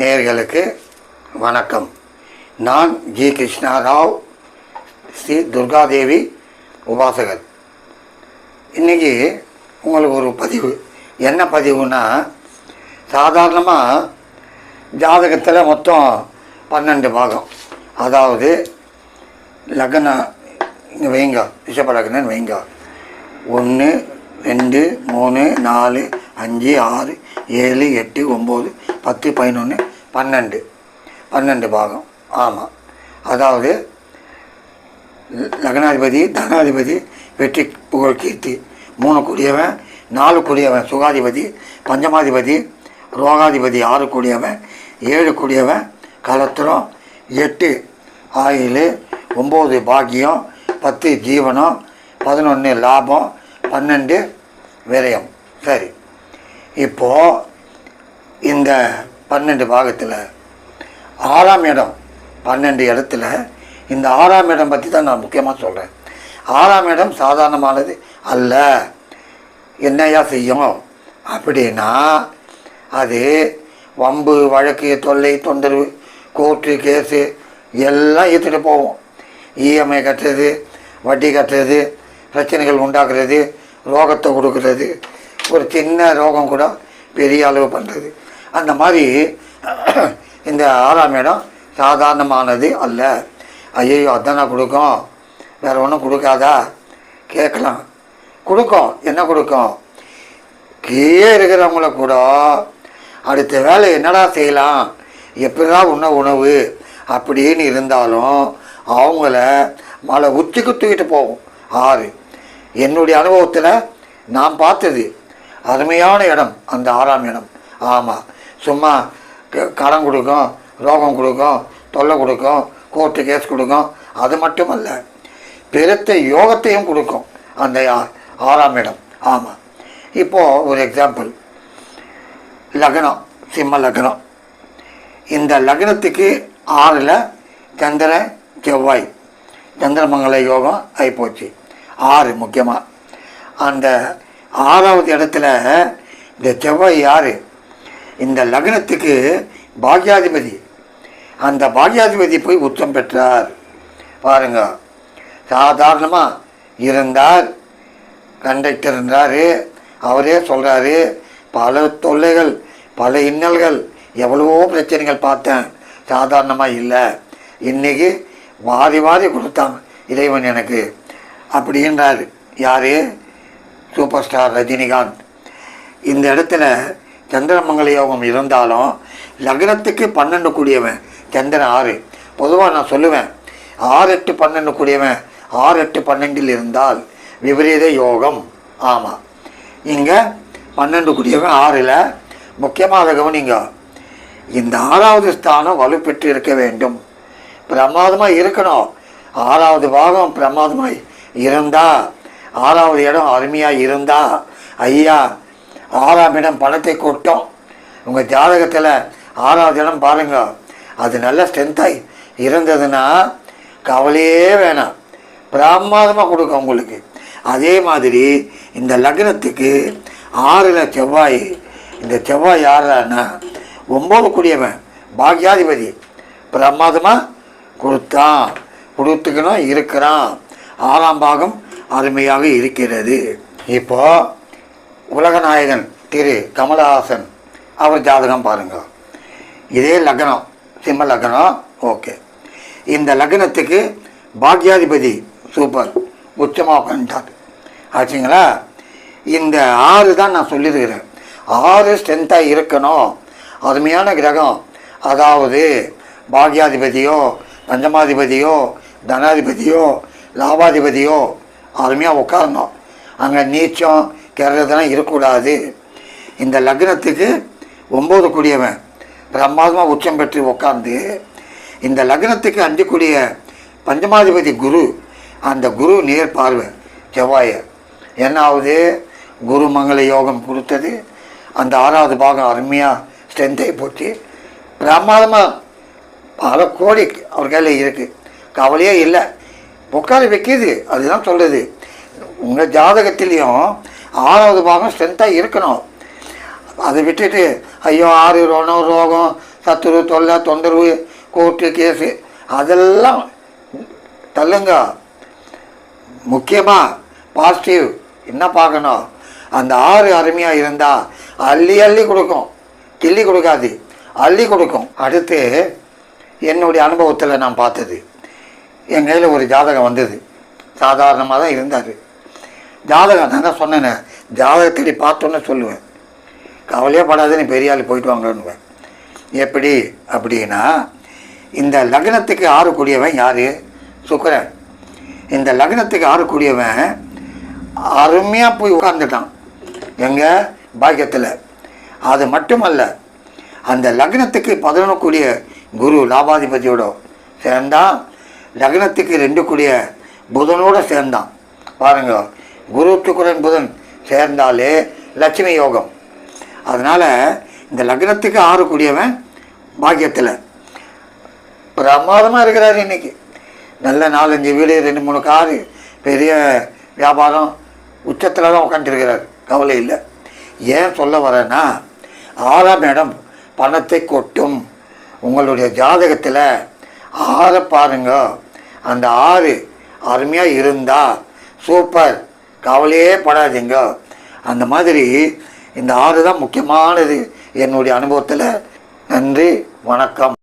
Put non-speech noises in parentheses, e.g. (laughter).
நேர்களுக்கு வணக்கம். நான் ஜி. கிருஷ்ணா ராவ் ஸ்ரீ துர்காதேவி உபாசகர். இன்றைக்கி உங்களுக்கு ஒரு பதிவு. என்ன பதிவுன்னா சாதாரணமாக ஜாதகத்தில் மொத்தம் பன்னெண்டு பாகம். அதாவது லக்னம் இங்கே வைங்க ரிஷப லக்னம் வைங்க. ஒன்று ரெண்டு மூணு நாலு அஞ்சு ஆறு ஏழு எட்டு ஒம்பது பத்து பதினொன்று பன்னெண்டு. பன்னெண்டு பாகம். ஆமாம் அதாவது லக்னாதிபதி தனாதிபதி வெற்றி புகழ் கீர்த்தி. மூணு கூடியவன் நாலு கூடியவன் சுகாதிபதி பஞ்சமாதிபதி ரோகாதிபதி ஆறு கூடியவன் ஏழு கூடியவன் கலத்திரம் எட்டு ஆயில் ஒம்பது பாக்கியம் பத்து ஜீவனம் பதினொன்று லாபம் பன்னெண்டு விரயம். சரி. இப்போது இந்த பன்னெண்டு பாகத்தில் ஆறாம் இடம் பன்னெண்டு இடத்துல இந்த ஆறாம் இடம் பற்றி தான் நான் முக்கியமாக சொல்கிறேன் ஆறாம் இடம் சாதாரணமானது அல்ல. என்னையா செய்யும்? அப்படின்னா அது வம்பு வழக்கு தொல்லை தொந்தரவு கோர்ட்டு கேஸு எல்லாம் ஏற்றுட்டு போவோம் இஎம்ஐ கட்டுறது வட்டி கட்டுறது பிரச்சனைகள் உண்டாக்குறது ரோகத்தை கொடுக்கறது ஒரு சின்ன ரோகம் கூட பெரிய அளவு பண்ணுறது அந்த மாதிரி (clears throat) இந்த ஆறாம் இடம் சாதாரணமானது அல்ல. ஐயோ அதானே கொடுக்கும்? வேறு ஒன்றும் கொடுக்காதா? கேட்கலாம். கொடுக்கும். என்ன கொடுக்கும்? கீழே இருக்கிறவங்கள கூட அடுத்த வேலை என்னடா செய்யலாம்? எப்படிடா உண்ண உணவு? அப்படின்னு இருந்தாலும் அவங்கள மலை உச்சிக்கு தூக்கிட்டு போகும். ஆறு. என்னுடைய அனுபவத்தில் நான் பார்த்தது அருமையான இடம் அந்த ஆறாம் இடம். ஆமாம் சும்மா க- கடன் கொடுக்கும் ரோகம் கொடுக்கும் தொல்லை கொடுக்கும் கோர்ட்டு கேஸ் கொடுக்கும். அது மட்டுமல்ல பெருத்த யோகத்தையும் கொடுக்கும் அந்த ஆறாம் இடம். ஆமாம் இப்போது ஒரு எக்ஸாம்பிள் லக்னம் சிம்ம லக்னம். இந்த லக்னத்துக்கு ஆறில் சந்திரன் செவ்வாய் சந்திரமங்கல யோகம் ஆகிப்போச்சு ஆறு முக்கியமாக அந்த ஆறாவது இடத்துல இந்த செவ்வாய் யார்? இந்த லக்னத்துக்கு பாக்யாதிபதி. அந்த பாக்யாதிபதி போய் உச்சம் பெற்றார். பாருங்க. சாதாரணமாக இருந்தார் கண்டக்டர் இருந்தார் அவரே சொல்கிறாரு பல தொல்லைகள் பல இன்னல்கள் எவ்வளவோ பிரச்சனைகள் பார்த்தேன். சாதாரணமாக இல்லை. இன்னைக்கு வாரி வாரி கொடுத்தான் இறைவன் எனக்கு. அப்படின்றார். யார்? Super star Rajinikanth. இந்த இடத்துல சந்திரமங்கல யோகம் இருந்தாலும் லக்னத்துக்கு பன்னெண்டு கூடியவன் சந்திரன் ஆறு. பொதுவாக நான் சொல்லுவேன் ஆறு எட்டு பன்னெண்டு கூடியவன் ஆறு எட்டு பன்னெண்டில் இருந்தால் விபரீத யோகம். ஆமாம் இங்கே பன்னெண்டு கூடியவன் ஆறில் முக்கியமாக கவனிங்க இந்த ஆறாவது ஸ்தானம் வலுப்பெற்று இருக்க வேண்டும். பிரமாதமாக இருக்கணும். ஆறாவது பாகம் பிரமாதமாக இருந்தால் ஆறாவது இடம் அருமையாக இருந்தா ஐயா ஆறாம் இடம் பணத்தை கொட்டும். உங்கள் ஜாதகத்தில் ஆறாவது இடம் பாருங்கள் அது நல்ல ஸ்ட்ரென்த்தாக இருந்ததுன்னா கவலையே வேணாம். பிரமாதமாக கொடுக்கும் உங்களுக்கு. அதே மாதிரி இந்த லக்னத்துக்கு ஆறில் செவ்வாய். இந்த செவ்வாய் யாருன்னா ஒம்பது கூடியவன் பாக்யாதிபதி. பிரமாதமாக கொடுத்தான். கொடுத்துக்கணும் இருக்கிறான். ஆறாம் பாகம் அருமையாக இருக்கிறது. இப்போ உலகநாயகன் திரு கமலஹாசன் அவர் ஜாதகம் பாருங்க. இதே லக்னம் சிம்ம லக்னம் ஓகே. இந்த லக்னத்துக்கு பாக்யாதிபதி சூப்பர் உச்சமாக உட்காந்துட்டார் ஆச்சுங்களா? இந்த ஆறு தான் நான் சொல்லியிருக்கிறேன். ஆறு ஸ்ட்ரென்த்தாக இருக்கணும். அருமையான கிரகம். அதாவது பாக்யாதிபதியோ பஞ்சமாதிபதியோ தனாதிபதியோ லாபாதிபதியோ அருமையாக உட்காரணும் அங்கே நீச்சம் கிறதெல்லாம் இருக்கக்கூடாது. இந்த லக்னத்துக்கு ஒம்பது கூடியவன் பிரம்மாதமாக உச்சம் பெற்று உட்காந்து இந்த லக்னத்துக்கு அஞ்சு கூடிய பஞ்சமாதிபதி குரு அந்த குரு நேர் பார்வை செவ்வாயை. என்ன ஆகுது குரு மங்கள யோகம் கொடுத்தது அந்த ஆறாவது பாகம் அருமையாக ஸ்ட்ரென்த்தை போச்சு. பிரமாதமாக பல கோடி அவர் கையில் இருக்குது கவலையே இல்லை. உட்கார வைக்கிது அதுதான் சொல்கிறது உங்கள் ஜாதகத்திலையும் ஆறாவது பாகம் ஸ்ட்ரென்த்தாக இருக்கணும். அதை விட்டுட்டு ஐயோ ஆறு ரோணம் ரோகம் சத்துரு தொல்லை தொந்தரவு கோர்ட்டு கேஸு அதெல்லாம் தள்ளுங்க. முக்கியமாக பாசிட்டிவ் என்ன பார்க்கணும்? அந்த ஆறு அருமையாக இருந்தால் அள்ளி அள்ளி கொடுக்கும். கிள்ளி கொடுக்காது அள்ளி கொடுக்கும். அடுத்து என்னுடைய அனுபவத்தில் நான் பார்த்தது. என் கையில் ஒரு ஜாதகம் வந்தது. சாதாரணமாக தான் இருந்தார். ஜாதகம் நான் தான் சொன்னேனே ஜாதகத்தடி பார்த்தோன்னே சொல்லுவேன். கவலையே படாதுன்னு நீ பெரிய ஆள் போயிட்டு வாங்கன்னுவேன். எப்படி? அப்படின்னா இந்த லக்னத்துக்கு ஆறக்கூடியவன் யார்? சுக்கரன். இந்த லக்னத்துக்கு ஆறக்கூடியவன் அருமையாக போய் உட்கார்ந்துட்டான். எங்கள் பாக்கியத்தில். அது மட்டுமல்ல அந்த லக்னத்துக்கு பதினொன்றுக்கூடிய குரு லாபாதிபதியோட சேர்ந்தான் லக்னத்துக்கு ரெண்டு கூடிய புதனோட சேர்ந்தான். பாருங்க குரு சுக்கரன் புதன் சேர்ந்தாலே லட்சுமி யோகம். அதனால் இந்த லக்னத்துக்கு ஆறு கூடியவன் பாக்கியத்தில். பிரமாதமாக இருக்கிறார் இன்னைக்கு. நல்ல நாலஞ்சு வீடு ரெண்டு மூணு காரு பெரிய வியாபாரம் உச்சத்தில் தான் உட்காந்துருக்கிறார் கவலை இல்லை. ஏன் சொல்ல வரேன்னா ஆறாம் இடம் பணத்தை கொட்டும். உங்களுடைய ஜாதகத்தில் ஆறை பாருங்க. அந்த ஆறு அருமையாக இருந்தால் சூப்பர் கவலையே படாதீங்க. அந்த மாதிரி இந்த ஆறு தான் முக்கியமானது. என்னுடைய அனுபவத்தில். நன்றி வணக்கம்.